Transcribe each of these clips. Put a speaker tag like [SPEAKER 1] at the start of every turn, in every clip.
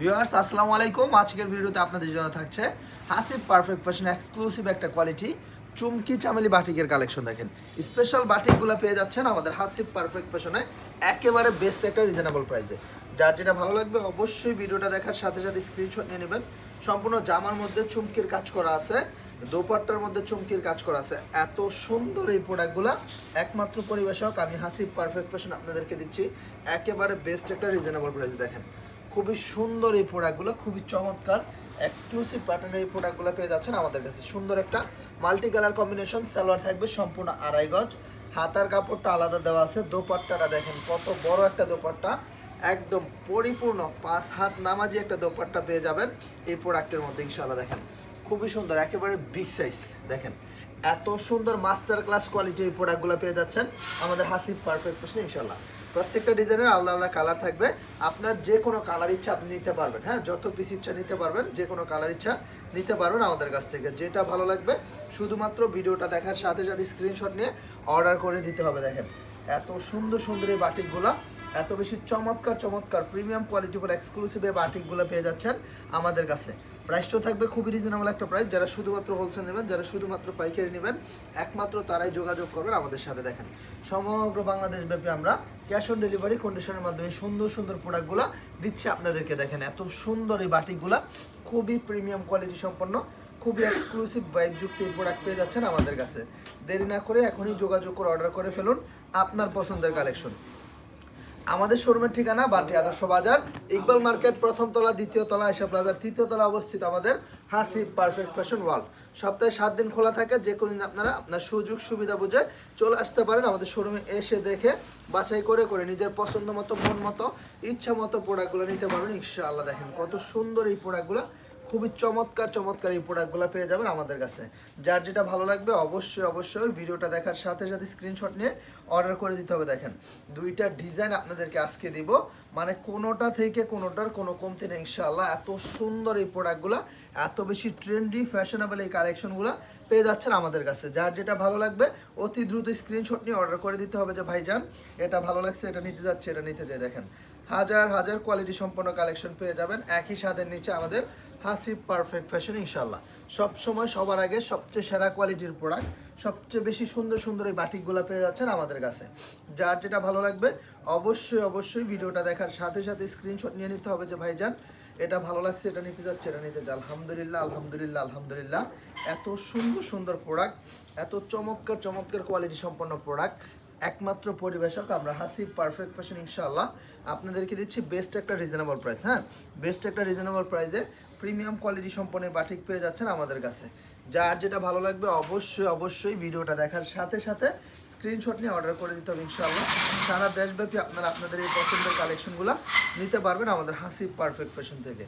[SPEAKER 1] Viewers, আসসালামু আলাইকুম। আজকের ভিডিওতে আপনাদের জন্য থাকছে হাসিব পারফেক্ট ফ্যাশন এক্সক্লুসিভ একটা কোয়ালিটি চুমকি চামেলি বাটিকের কালেকশন দেখেন। স্পেশাল বাটিকগুলো পেয়ে যাচ্ছেন আমাদের হাসিব পারফেক্ট ফ্যাশনে একেবারে বেস্ট একটা রিজনেবল প্রাইসে যার যেটা ভালো লাগবে অবশ্যই ভিডিওটা দেখার সাথে সাথে স্ক্রিনশট নিয়ে নেবেন। সম্পূর্ণ জামার মধ্যে চুমকির কাজ করা আছে, দোপাট্টার মধ্যে চুমকির কাজ করা আছে। এত সুন্দর এই প্রোডাক্টগুলো একমাত্র পরিবেশক আমি হাসিব পারফেক্ট ফ্যাশন আপনাদেরকে দিচ্ছি। একেবারে বেস্ট একটা রিজনেবল প্রাইসে দেখেন। খুবই সুন্দর এই প্রোডাক্টগুলো খুবই চমৎকার এক্সক্লুসিভ প্যাটার্নের এই প্রোডাক্টগুলো পেয়ে যাচ্ছেন আমাদের কাছে। সুন্দর একটা মাল্টি কালার কম্বিনেশন সালোয়ার থাকবে সম্পূর্ণ আড়াই গজ। হাতার কাপড়টা আলাদা দেওয়া আছে, দোপাট্টাটা দেখেন কত বড় একটা দোপাট্টা। একদম পরিপূর্ণ পাঁচ হাত নামাজি একটা দোপাট্টা পেয়ে যাবেন এই প্রোডাক্টের মধ্যে ইনশাল্লাহ দেখেন। খুবই সুন্দর, একেবারে বিগ সাইজ দেখেন। এত সুন্দর মাস্টার ক্লাস কোয়ালিটি এই প্রোডাক্টগুলো পেয়ে যাচ্ছেন আমাদের হাসিব পারফেক্ট প্রশ্ন ইনশাল্লাহ প্রত্যেকটা ডিজাইনের আলাদা আলাদা কালার থাকবে। আপনার যে কোনো কালার ইচ্ছা আপনি নিতে পারবেন হ্যাঁ? যত পিস ইচ্ছা নিতে পারবেন, যে কোনো কালার ইচ্ছা নিতে পারবেন আমাদের কাছ থেকে। যেটা ভালো লাগবে, শুধুমাত্র ভিডিওটা দেখার সাথে সাথে স্ক্রিনশট নিয়ে অর্ডার করে দিতে হবে, দেখেন। এত সুন্দর সুন্দর এই বাটিকগুলো, এত বেশি চমৎকার চমৎকার প্রিমিয়াম কোয়ালিটিফুল এক্সক্লুসিভ এই বাটিকগুলো পেয়ে যাচ্ছেন আমাদের কাছে। প্রাইসটাও থাকবে খুবই রিজনেবল একটা প্রাইস যারা শুধুমাত্র হোলসেল নেবেন, যারা শুধুমাত্র পাইকারি নেবেন, একমাত্র তারাই যোগাযোগ করবেন আমাদের সাথে দেখেন। সমগ্র বাংলাদেশ ব্যাপী আমরা ক্যাশ অন ডেলিভারি কন্ডিশনের মাধ্যমে সুন্দর সুন্দর প্রোডাক্টগুলো দিচ্ছি আপনাদেরকে দেখেন। এত সুন্দর এই বাটিকগুলো খুবই প্রিমিয়াম কোয়ালিটি সম্পন্ন, খুবই এক্সক্লুসিভ ভাইবযুক্ত এই প্রোডাক্ট পেয়ে যাচ্ছেন আমাদের কাছে। দেরি না করে এখনই যোগাযোগ করে অর্ডার করে ফেলুন আপনার পছন্দের কালেকশন আমাদের শোরুমের ঠিকানা বাটি আদর্শ বাজার, ইকবাল মার্কেট, প্রথম তলা, দ্বিতীয় তলা, এসব প্লাজার তৃতীয় তলা অবস্থিত আমাদের হাসি পারফেক্ট ফ্যাশন ওয়ার্ল্ড। সপ্তাহে সাত দিন খোলা থাকে, যে কোনো দিন আপনারা আপনার সুযোগ সুবিধা বুঝে চলে আসতে পারেন আমাদের শোরুমে এসে দেখে, বাছাই করে করে নিজের পছন্দ মতো, মন মতো, ইচ্ছা মতো প্রোডাক্টগুলো নিতে পারবেন। ইনশাআল্লাহ দেখেন কত সুন্দর এই প্রোডাক্টগুলো খুবই চমৎকার চমৎকার এই প্রোডাক্টগুলো পেয়ে যাবেন আমাদের কাছে। যার যেটা ভালো লাগবে অবশ্যই অবশ্যই ভিডিওটা দেখার সাথে সাথে স্ক্রিনশট নিয়ে অর্ডার করে দিতে হবে, দেখেন। দুইটা ডিজাইন আপনাদেরকে আজকে দিব। মানে কোনোটা থেকে কোনোটার কোনো কমতি নেই, ইনশাআল্লাহ। এত সুন্দর এই প্রোডাক্টগুলো এত বেশি ট্রেন্ডি ফ্যাশনেবল এই কালেকশনগুলো পেয়ে যাচ্ছেন আমাদের কাছে। যার যেটা ভালো লাগবে, অতি দ্রুত স্ক্রিনশট নিয়ে অর্ডার করে দিতে হবে যে, ভাইজান, এটা ভালো লাগছে, এটা নিতে যাচ্ছে, এটা নিতে চাই দেখেন, হাজার হাজার কোয়ালিটি সম্পন্ন কালেকশন পেয়ে যাবেন। একই স্বাদের নিচে আমাদের হাসি পারফেক্ট ফ্যাশন ইনশাল্লাহ সব সময় সবার আগে সবচেয়ে সেরা কোয়ালিটির প্রোডাক্ট সবচেয়ে বেশি সুন্দর সুন্দর এই বাটিকগুলো পেয়ে যাচ্ছেন আমাদের কাছে। যার যেটা ভালো লাগবে, অবশ্যই অবশ্যই ভিডিওটা দেখার সাথে সাথে স্ক্রিনশট নিয়ে নিতে হবে যে, ভাইজান, এটা ভালো লাগছে, এটা নিতে যাচ্ছে, এটা নিতে যাচ্ছে। আলহামদুলিল্লাহ আলহামদুলিল্লাহ আলহামদুলিল্লাহ। এত সুন্দর সুন্দর প্রোডাক্ট এত চমৎকার চমৎকার কোয়ালিটি সম্পন্ন প্রোডাক্ট একমাত্র পরিবেশক আমরা হাসি পারফেক্ট ফ্যাশন ইনশাল্লাহ আপনাদেরকে দিচ্ছি বেস্ট একটা রিজনেবল প্রাইস হ্যাঁ? বেস্ট একটা রিজনেবল প্রাইসে প্রিমিয়াম কোয়ালিটি সম্পন্ন বাটিক পেয়ে যাচ্ছেন আমাদের কাছে। যার যেটা ভালো লাগবে অবশ্যই অবশ্যই ভিডিওটা দেখার সাথে সাথে স্ক্রিনশট নিয়ে অর্ডার করে দিতে হবে, ইনশাআল্লাহ। সারা দেশব্যাপী আপনারা আপনাদের এই পছন্দের কালেকশনগুলো নিতে পারবেন আমাদের হাসি পারফেক্ট ফ্যাশন থেকে।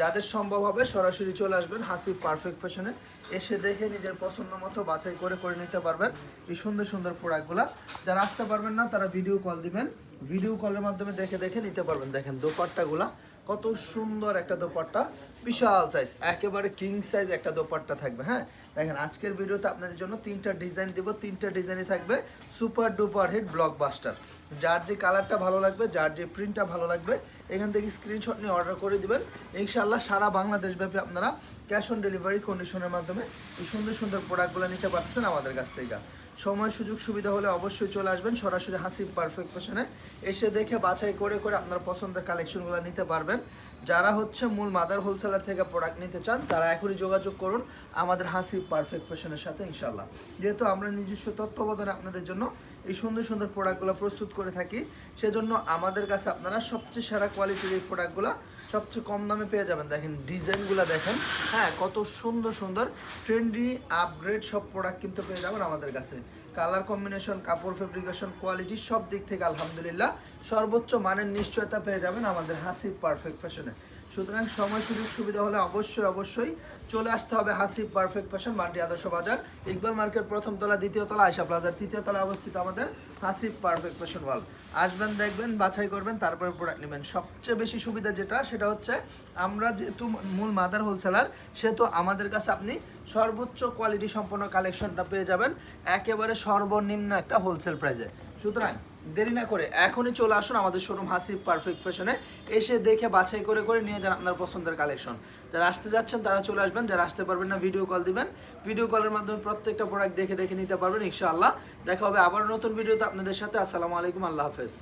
[SPEAKER 1] যাদের সম্ভব হবে সরাসরি চলে আসবেন হাসি পারফেক্ট ফ্যাশনে এসে দেখে নিজের পছন্দ মতো বাছাই করে করে নিতে পারবেন এই সুন্দর সুন্দর প্রোডাক্টগুলো যারা আসতে পারবেন না, তারা ভিডিও কল দিবেন। ভিডিও কলের মাধ্যমে দেখে দেখে নিতে পারবেন। দেখেন দোপাট্টাগুলা কত সুন্দর একটা দোপাট্টা। বিশাল সাইজ একেবারে কিং সাইজ একটা দোপাট্টা থাকবে হ্যাঁ? দেখেন, আজকের ভিডিওতে আপনাদের জন্য তিনটা ডিজাইন দিব। তিনটা ডিজাইনই থাকবে সুপার ডুপার হিট ব্লকবাস্টার যার যে কালারটা ভালো লাগবে, যার যে প্রিন্টটা ভালো লাগবে এখান থেকে স্ক্রিনশট নিয়ে অর্ডার করে দেবেন। ইনশাআল্লাহ সারা বাংলাদেশ ব্যাপী আপনারা ক্যাশ অন ডেলিভারি কন্ডিশনের মাধ্যমে এই সুন্দর সুন্দর প্রোডাক্টগুলো নিতে পারছেন আমাদের কাছ থেকে। সময়, সুযোগ, সুবিধা হলে অবশ্যই চলে আসবেন সরাসরি হাসিব পারফেক্ট ফ্যাশনে এসে দেখে বাছাই করে করে আপনার পছন্দের কালেকশনগুলো নিতে পারবেন। যারা হচ্ছে মূল মাদার হোলসেলার থেকে প্রোডাক্ট নিতে চান, তারা এখনই যোগাযোগ করুন আমাদের হাসিব পারফেক্ট ফ্যাশনের সাথে ইনশাল্লাহ যেহেতু আমরা নিজস্ব তত্ত্বাবধানে আপনাদের জন্য এই সুন্দর সুন্দর প্রোডাক্টগুলো প্রস্তুত করে থাকি, সেজন্য আমাদের কাছে আপনারা সবচেয়ে সেরা কোয়ালিটির এই প্রোডাক্টগুলো সবচেয়ে কম দামে পেয়ে যাবেন। দেখেন ডিজাইনগুলো দেখেন হ্যাঁ কত সুন্দর সুন্দর ট্রেন্ডি আপগ্রেড সব প্রোডাক্ট কিন্তু পেয়ে যাবেন আমাদের কাছে। কালার কম্বিনেশন, কাপড় ফেব্রিকেশন, কোয়ালিটি সব দিক থেকে আলহামদুলিল্লাহ সর্বোচ্চ মানের নিশ্চয়তা পেয়ে যাবেন আমাদের হাসিব পারফেক্ট ফ্যাশনে। সুতরাং সময়, সুযোগ, সুবিধা হলে অবশ্যই অবশ্যই চলে আসতে হবে হাসিব পারফেক্ট ফ্যাশন মান্ডি আদর্শ বাজার। ইকবাল মার্কেট প্রথম তলা, দ্বিতীয় তলা আয়সা প্লাজার তৃতীয় তলা অবস্থিত আমাদের হাসিব পারফেক্ট ফ্যাশন ওয়াল। আসবেন, দেখবেন, বাছাই করবেন, তারপরে প্রোডাক্ট নেবেন। সবচেয়ে বেশি সুবিধা যেটা, সেটা হচ্ছে আমরা যেহেতু মূল মাদার হোলসেলার, সেহেতু আমাদের কাছে আপনি সর্বোচ্চ কোয়ালিটি সম্পন্ন কালেকশনটা পেয়ে যাবেন। একেবারে সর্বনিম্ন একটা হোলসেল প্রাইজে সুতরাং দেরি না করে এখনই চলে আসুন আমাদের শোরুম হাসিব পারফেক্ট ফ্যাশনে এসে দেখে বাছাই করে করে নিয়ে যান আপনার পছন্দের কালেকশন যারা আসতে যাচ্ছেন, তারা চলে আসবেন। যারা আসতে পারবেন না ভিডিও কল দিবেন। ভিডিও কলের মাধ্যমে প্রত্যেকটা প্রোডাক্ট দেখে দেখে নিতে পারবেন, ইনশাআল্লাহ। দেখা হবে আবার নতুন ভিডিওতে আপনাদের সাথে। আসসালামু আলাইকুম, আল্লাহ হাফেজ।